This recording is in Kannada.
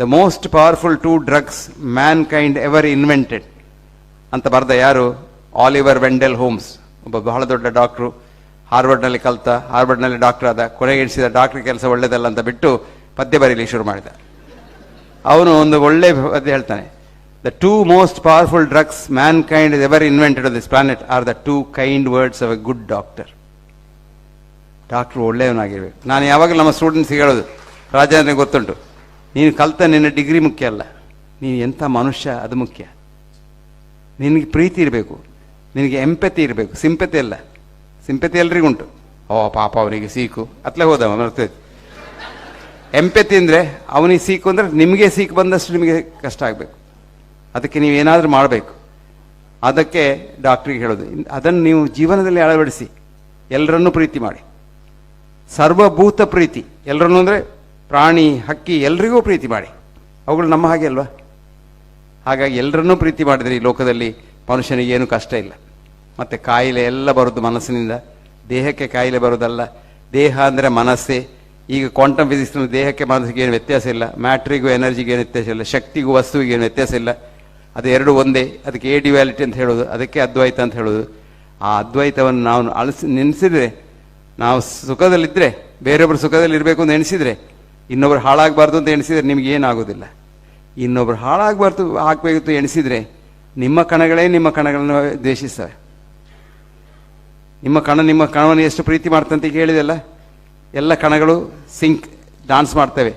The most powerful two drugs mankind ever invented ಅಂತ ಬರೆದ ಯಾರು? ಆಲಿವರ್ ವೆಂಡೆಲ್ ಹೋಮ್ಸ್ ಒಬ್ಬ ಬಹಳ ದೊಡ್ಡ ಡಾಕ್ಟ್ರು. ಹಾರ್ವರ್ಡ್ನಲ್ಲಿ ಕಲಿತ, ಹಾರ್ವರ್ಡ್ನಲ್ಲಿ ಡಾಕ್ಟರ್ ಆದ ಕೊನೆಗೆ ಎಣಿಸಿದ ಡಾಕ್ಟರ್ ಕೆಲಸ ಒಳ್ಳೇದಲ್ಲ ಅಂತ ಬಿಟ್ಟು ಪದ್ಯ ಬರೀಲಿ ಶುರು ಮಾಡಿದ. ಅವನು ಒಂದು ಒಳ್ಳೆ ಪದ್ಯ ಹೇಳ್ತಾನೆ. The two most powerful drugs mankind is ever invented this planet are the two kind words of a good doctor doctor ಒಳ್ಳೆಯವನಾಗಿರ್ಬೇಕು. ನಾನು ಯಾವಾಗಲೂ ನಮ್ಮ ಸ್ಟೂಡೆಂಟ್ಸ್ಗೆ ಹೇಳೋದು, ರಾಜೇಂದ್ರನಿಗೆ ಗೊತ್ತುಂಟು. ನೀನು ಕಲಿತ ನಿನ್ನ ಡಿಗ್ರಿ ಮುಖ್ಯ ಅಲ್ಲ. ನೀನು ಎಂಥ ಮನುಷ್ಯ ಅದು ಮುಖ್ಯ. ನಿನಗೆ ಪ್ರೀತಿ ಇರಬೇಕು. ನಿನಗೆ ಎಂಪತಿ ಇರಬೇಕು. ಸಿಂಪತಿ ಅಲ್ಲ. ಸಿಂಪತಿ ಎಲ್ರಿಗೂ ಉಂಟು. ಓ, ಪಾಪ ಅವನಿಗೆ ಸೀಕು. ಅತ್ಲೇ ಹೋದ ಬರ್ತೈತೆ ಎಂಪತಿ ಅಂದರೆ ಅವನಿಗೆ ಸೀಕು ಅಂದರೆ ನಿಮಗೆ ಸೀಕು ಬಂದಷ್ಟು ನಿಮಗೆ ಕಷ್ಟ ಆಗಬೇಕು. ಅದಕ್ಕೆ ನೀವು ಏನಾದರೂ ಮಾಡಬೇಕು. ಅದಕ್ಕೆ ಡಾಕ್ಟ್ರಿಗೆ ಹೇಳೋದು. ಅದನ್ನು ನೀವು ಜೀವನದಲ್ಲಿ ಅಳವಡಿಸಿ. ಎಲ್ಲರನ್ನೂ ಪ್ರೀತಿ ಮಾಡಿ. ಸರ್ವಭೂತ ಪ್ರೀತಿ. ಎಲ್ಲರನ್ನೂ ಅಂದರೆ ಪ್ರಾಣಿ ಹಕ್ಕಿ ಎಲ್ರಿಗೂ ಪ್ರೀತಿ ಮಾಡಿ. ಅವುಗಳು ನಮ್ಮ ಹಾಗೆ ಅಲ್ವಾ? ಹಾಗಾಗಿ ಎಲ್ಲರನ್ನೂ ಪ್ರೀತಿ ಮಾಡಿದರೆ ಈ ಲೋಕದಲ್ಲಿ ಮನುಷ್ಯನಿಗೆ ಏನು ಕಷ್ಟ ಇಲ್ಲ. ಮತ್ತು ಕಾಯಿಲೆ ಎಲ್ಲ ಬರೋದು ಮನಸ್ಸಿನಿಂದ. ದೇಹಕ್ಕೆ ಕಾಯಿಲೆ ಬರೋದಲ್ಲ. ದೇಹ ಅಂದರೆ ಮನಸ್ಸೇ. ಈಗ ಕ್ವಾಂಟಮ್ ಫಿಸಿಕ್ಸ್ನಲ್ಲಿ ದೇಹಕ್ಕೆ ಮನಸ್ಸಿಗೆ ಏನು ವ್ಯತ್ಯಾಸ ಇಲ್ಲ. ಮ್ಯಾಟ್ರಿಗೂ ಎನರ್ಜಿಗೆ ಏನು ವ್ಯತ್ಯಾಸ ಇಲ್ಲ. ಶಕ್ತಿಗೂ ವಸ್ತುವಿಗೆ ಏನು ವ್ಯತ್ಯಾಸ ಇಲ್ಲ. ಅದು ಎರಡು ಒಂದೇ. ಅದಕ್ಕೆ ಎ ವ್ಯಾಲಿಟಿ ಅಂತ ಹೇಳೋದು. ಅದಕ್ಕೆ ಅದ್ವೈತ ಅಂತ ಹೇಳೋದು. ಆ ಅದ್ವೈತವನ್ನು ನಾವು ಅಳಿಸಿ ನೆನೆಸಿದರೆ, ನಾವು ಸುಖದಲ್ಲಿದ್ದರೆ ಬೇರೊಬ್ಬರು ಸುಖದಲ್ಲಿ ಇರಬೇಕು ಅಂತ ಎಣಿಸಿದರೆ ಇನ್ನೊಬ್ರು ಹಾಳಾಗಬಾರ್ದು ಅಂತ ಎಣಿಸಿದರೆ ನಿಮ್ಗೆ ಏನಾಗೋದಿಲ್ಲ. ಇನ್ನೊಬ್ರು ಹಾಳಾಗಬಾರ್ದು ಆಗಬೇಕು ಎಣಿಸಿದರೆ ನಿಮ್ಮ ಕಣಗಳೇ ನಿಮ್ಮ ಕಣಗಳನ್ನು ದ್ವೇಷಿಸ್ತವೆ ನಿಮ್ಮ ಕಣ ನಿಮ್ಮ ಕಣವನ್ನು ಎಷ್ಟು ಪ್ರೀತಿ ಮಾಡ್ತಂತ ಹೇಳಿದೆಲ್ಲ ಎಲ್ಲ ಕಣಗಳು ಸಿಂಕ್ ಡಾನ್ಸ್ ಮಾಡ್ತವೆ.